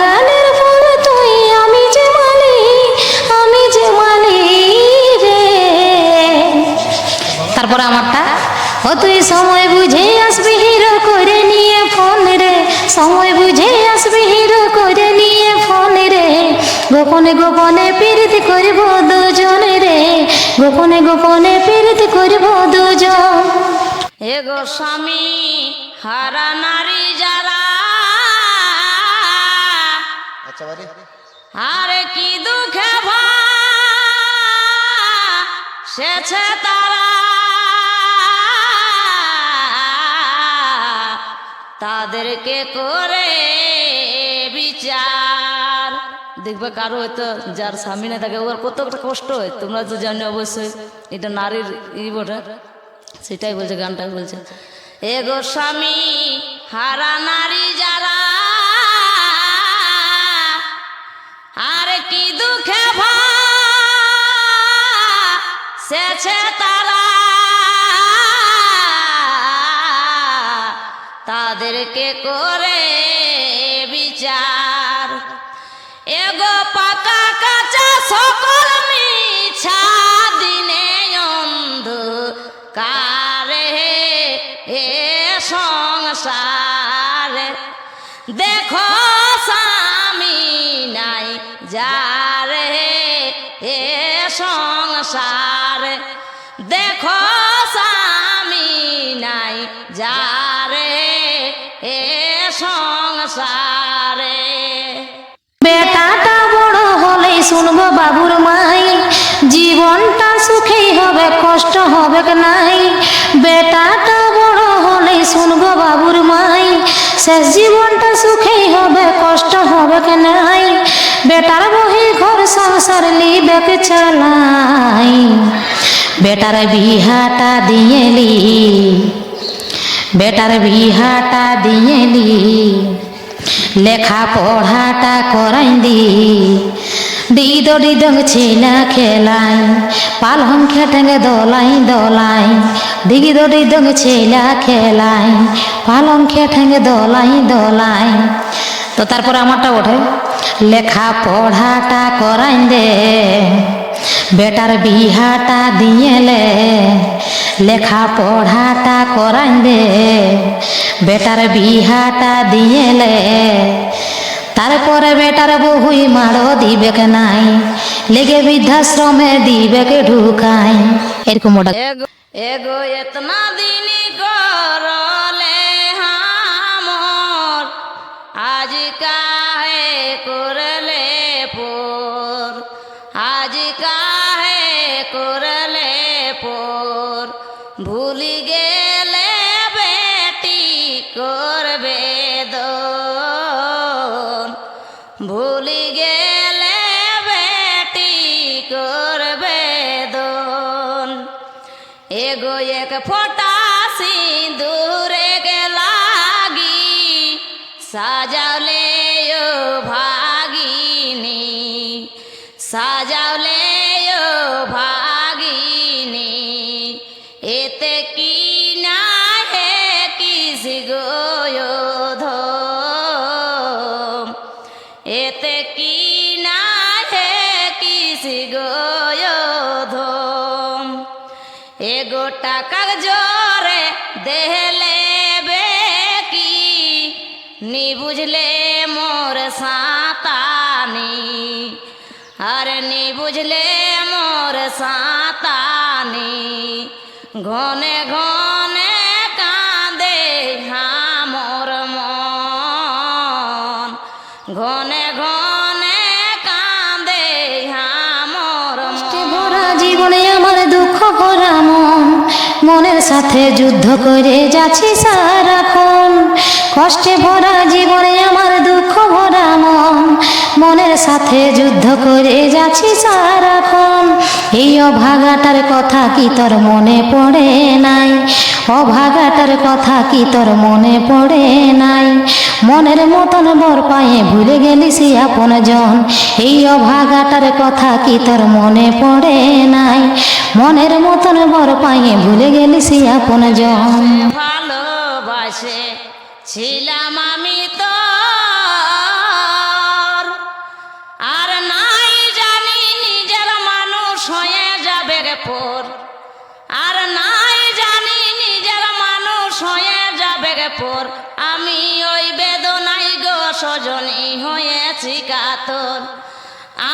বাগানের ফুল তুই, আমি যে মালি আমি যে মালি রে। তারপরে আমারটা, ও তুই সময় বুঝে আসবি হিরো করে নিয়ে ফোন রে। সময় বুঝে আসবি হিরো করে নিয়ে ফোন রে। গোপনে গোপনে প্রীতি করব দুজন রে। গোপনে গোপনে প্রীতি করব দুজন। এগো স্বামী হারা আচ্ছা আরে কি দুঃখে সেছে তারা? তাদেরকে করে বিচার। দেখবে কারও হয়তো যার স্বামী না থাকে ওর কতটা কষ্ট হয়। তোমরা তো জানো অবশ্যই, এটা নারীর ই বটে। সেটাই বলছে গানটা বলছে। এগো স্বামী, হারা নারী যারা সেছে তারা। তাদেরকে করে বিচার। এগো পাকা কাঁচা সকল মিছা, দিনে অন্ধ কারে এ সংসার। দেখো স্বামী নাই যারে এ সংসার। দেখো স্বামী নাই, যারে এ সংসারে। বেটাটা বড় হলেই শুনব বাবুর মাই, জীবনটা সুখেই হবে, কষ্ট হবে নাই? বেটাটা বড় হলেই শুনব বাবুর মাই শেষ জীবনটা সুখেই হবে, কষ্ট হবে নাই? বেটার বহি ঘর সংসার লিবেক চালাই। বেটার বিহাটা দিয়েলি বেটার বিহাটা দিয়েলি লেখা পড়াটা করাই দি। ডিদ ডিদং ছেলা খেলাই পালং খেটেঙ্গে দলাই দলাই। ডিগি ডিদং ছেলা খেলাই পালং খেটেঙ্গে দলাই দলাই। তো তারপরে আমারটা ওঠে। লেখা পড়াটা করাই দে। বেটার বিহাটা দিয়েলে লেখা পড়াটা করাই দে। বেটার বিহাটা দিয়েলে তারপরে বেটার বহুই মাড়ো দিবে নাই, লেগে বৃদ্ধাশ্রমে দিবে কে ঢুকাই। এরকম ওটা এগো এতনা দিন করলে হামর আজ কাহে করলে পোর আজ এক ফোটা সিঁদুরে লাগি সাজাওলে ও ভাগিনী সাজাওলে দেহলে কি নি বুঝলে মোর সাঁতানি। আর নি বুঝলে মোর সাঁতানি ঘনে ঘনে কাঁদে হামর মন। ঘনে ঘনে কাঁদে কষ্টে মন। ভরা জীবনে আমার দুঃখ ভরা মন। সাথে যুদ্ধ করে যাচ্ছি সারাক্ষণ কষ্টে ভরা জীবনে আমার দুঃখ ভরা মন। মনের সাথে যুদ্ধ করে যাচ্ছি সারাক্ষণ এই অভাগাটার কথা কি তোর মনে পড়ে নাই? অভাগাটার কথা কি তোর মনে পড়ে নাই? মনের মতন বর পায়ে ভুলে গেলি সে আপন জন। এই অভাগাটার কথা কি তোর মনে পড়ে নাই? মনের মতন বর পায়ে ভুলে গেলি সে আপন জন। ভালোবাসে ছিলাম আমি তো পর আমি ওই বেদনাই গো সজনী হয়েছি কাতর।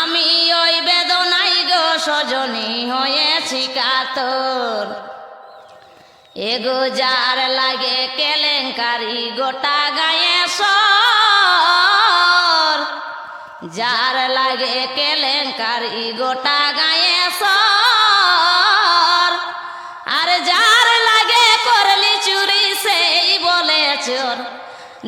আমি ওই বেদনাই গো সজনী হয়েছি কাতর। এগো যার লাগে কেলেঙ্কারি গোটা গায়ে সর যার লাগে কেলেঙ্কারি গোটা গায়ে সর আর যার চোর।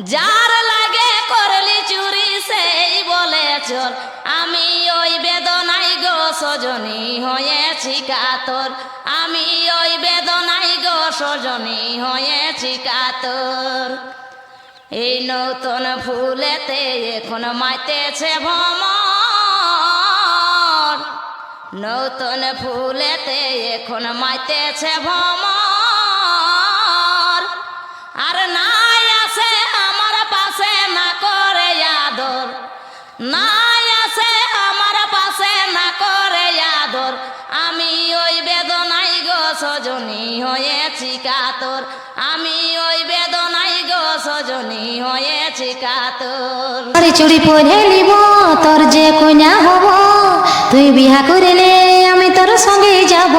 যার লাগে করলি চুরি, সেই বলে চোর। আমি ওই বেদনাই গো সজনী হয়েছি কাতর। আমি ওই বেদনাই গো সজনী হয়েছি কাতর। এই নতুন ফুলেতে এখন মাইতেছে ভ্রমর। নতুন ফুলেতে এখন মাইতেছে ভ্রমর। আর নাই সজনী হয়েছি কাতর। আমি ওই বেদনাই গো সজনী হয়েছি কাতর। চুড়ি পরে নিব, তোর যে কন্যা হব। তুই বিহা করিলে আমি তোর সঙ্গে যাব।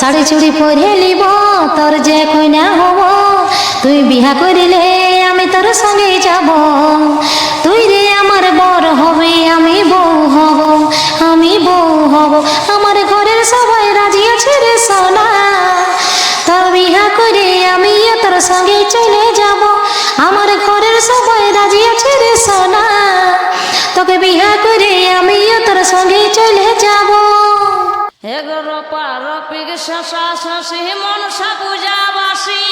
শাড়ি চুড়ি পরে নিব, তোর যে কন্যা হব। তুই বিহা করিলে আমি তোর সঙ্গে যাব। তুই রে আমার বর হবে, আমি বউ হব, আমি বউ হব। রে সোনা তোর বিহা করে আমিও তোর সঙ্গে চলে যাব। আমার ঘরের সবাই রাজি আছে রে সোনা। তোকে বিহা করে আমিও তোর সঙ্গে চলে যাব। এগারো পারপিক শশা শশী মনসা পূজাবাসী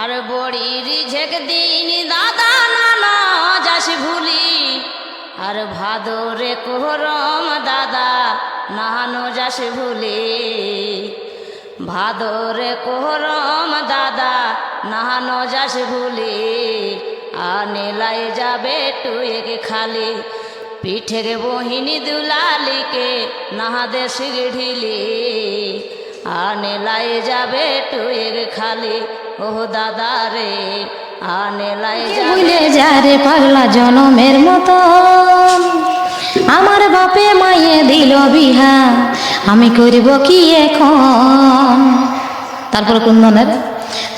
আর বড়ি রিঝেক দিন দাদা নানা, যাস ভুলি। আর ভাদরে কোহরম দাদা, নাহানো যাস ভুলি। ভাদরে কোহরম দাদা, নাহানো যাস ভুলি। আনেলাই যাবে টুয়েকে খালি, পিঠের বহিনী দুলালিকে নাহাদে শিগঢিলি আনেলাই যাবে টুয়েক খালি ও দাদা রে আনেলাই যাবে ভুলে যা রে পাগলা জনমের মতো? আমার বাপে মায়ে দিল বিহা আমি করিব কি এখন? তারপর কুন্দনের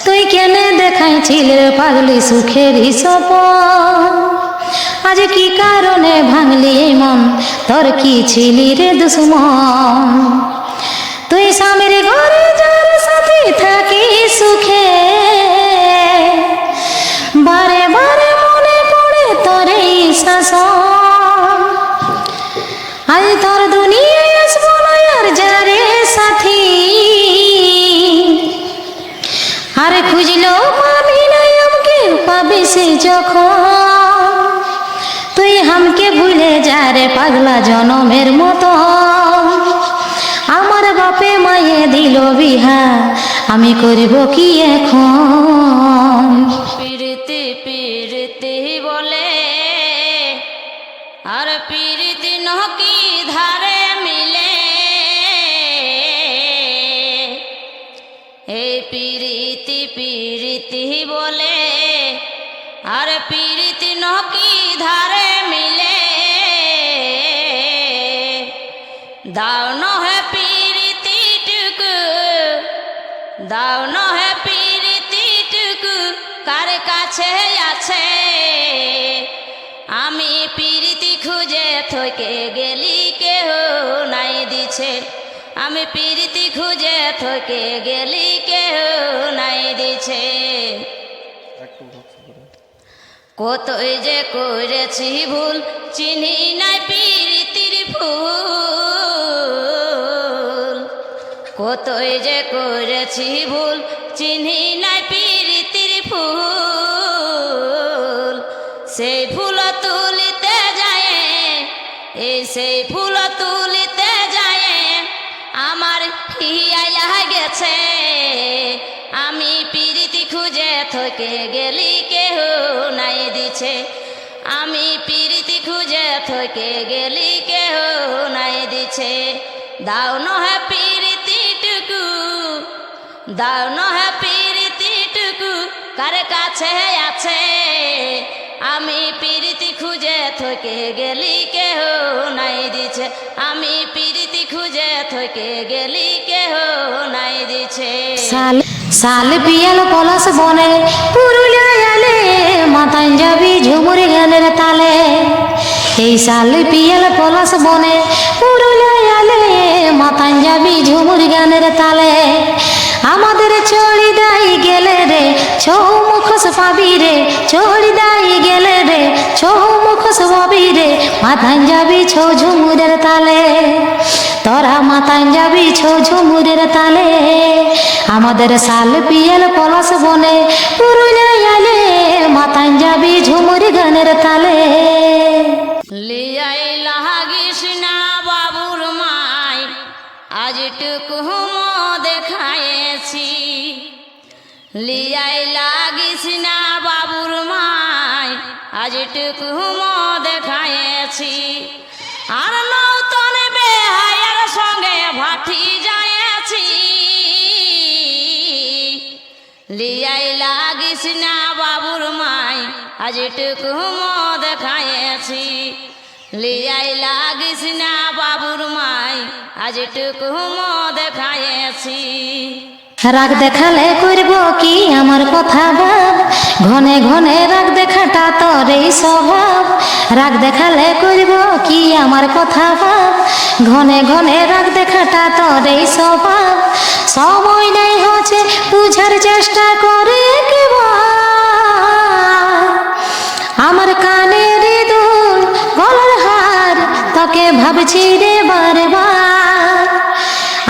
তুই কেনে দেখাইছিল পাগলি সুখের সপন আজ কি কারণে ভাঙলি মন? তোর কি ছিলি রে দুশ্মন? তুই স্বামীর ঘরে যার সাথে থাকি সুখে বারে বারে মনে পড়ে তোর এই শাসন। আজ তোর দুনিয়ায় আসব আর যারে সাথী। আরে খুঁজলো পাবি না, আমাকে পাবি সে যখন। তুই হামকে ভুলে যা রে পাগলা জনমের মতো আমার বাপে মায়ে দিল বিহা, আমি করিব কি এখন? পিরিতি পিরিতি বলে, আর পিরিতি নহকি ধারে মিলে। এই পিরিতি পিরিতি বলে, আর পিরিতি নহকি ধারে মিলে। দাও নহে পিরিতি টুকু দাও নহে পিরিতি কাছে আছে। আমি পিরিতি খুঁজে থকে গেলি কেহ নাই দিছে। আমি পিরিতি খুঁজে থকে গেলি কেহ নাই দিছে। কতই যে করেছি ভুল চিনি নাই পিরিতির ফুল। কতই যে করেছি ভুল চিনি নাই পির এই থকে গেলি কেহ নাই দিছে। আমি পিরিতি খুঁজে থকে গেলি কেহ নাই দিছে। দাও নহে পিরিতিটুকু, দাও নহে পিরিতিটুকু, কার কাছে আছে? আমি পিরিতি খুঁজে থকে গেলি কেহ নাই দিছে। আমি পিরিতি খুঁজে থকে গেলি কেহ নাই দিছে। সাল পিয়াল পলাশ বনে আলে মাতান যাবি ঝুমুরি গানের তালে এই সাল পিয়াল পলাশ বনে আলে মাতান যাবি ঝুমুরি গানের তালে আমাদের চড়ি দাই গেলে রে ছৌ মুখোশ পাবি রে চড়ি দাই গেলে রে ছৌ মুখোশ পাবি রে মাথান যাবি ছৌ ঝুমুরের তালে তোরা মাতান যাবি ছৌ ঝুমুরের তালে আমাদের সাল পিয়াল পলাশ বনে আলে মাতান যাবি ঝুমুরি গানের তালে। লিয়াই লাগিস না বাবুর মাই, আজ টুকু দেখায়েছি লিয়াই লাগিস না বাবুর মাই দেখায়েছি মাই আজ টুকু দেখায়েছি লিয়াই লাগিস না বাবুর মাই আজ টুকু দেখায়েছি রাগ দেখালে করব কি আমার কথা ভাব? ঘনে ঘনে রাগ দেখাটা তোর এই স্বভাব। রাগ দেখালে করব কি আমার কথা ভাব? ঘনে ঘনে রাগ দেখাটা তোর এই স্বভাব। সময় নাই হচ্ছে বুঝার চেষ্টা করে কেবল আমার কানের দুল গলার হার, তোকে ভাবছি রে বারবার।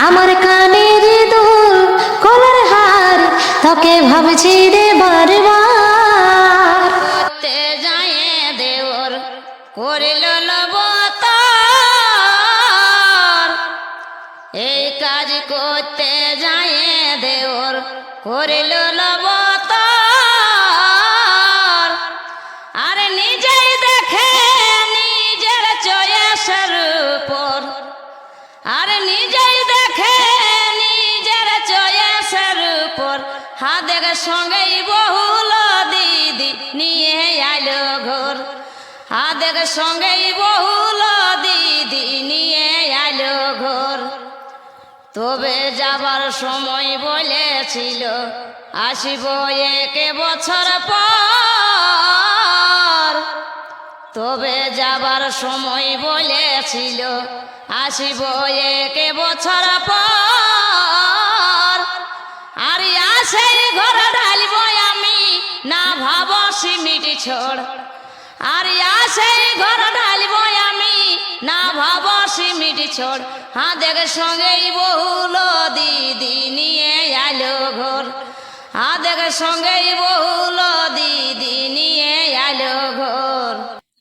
আমার কানের দুল গলার হার, তোকে ভাবছি রে বারবার। যায় দেওর করিল এই কাজ করতে যায় দেওর করিল লবতার হাতের সঙ্গেই বহুল দিদি নিয়ে আইলো ঘর। হাতের সঙ্গেই বহুল দিদি নিয়ে আইলো ঘর। তবে যাবার সময় বলেছিল, আসিব এক বছর পর। তবে যাবার সময় বলেছিল, আসিব এক বছর পর। আর আসে ঘর ঢালিব আমি, না ভাব সিমিট ছোড় আর আসে ঘর ঢালিব আমি, না ভাব সিমিট ছোড় হাতের সঙ্গেই বহুল দিদি নিয়ে আলো ঘর। হাতের সঙ্গেই বহুল দিদি নিয়ে আলো ঘর।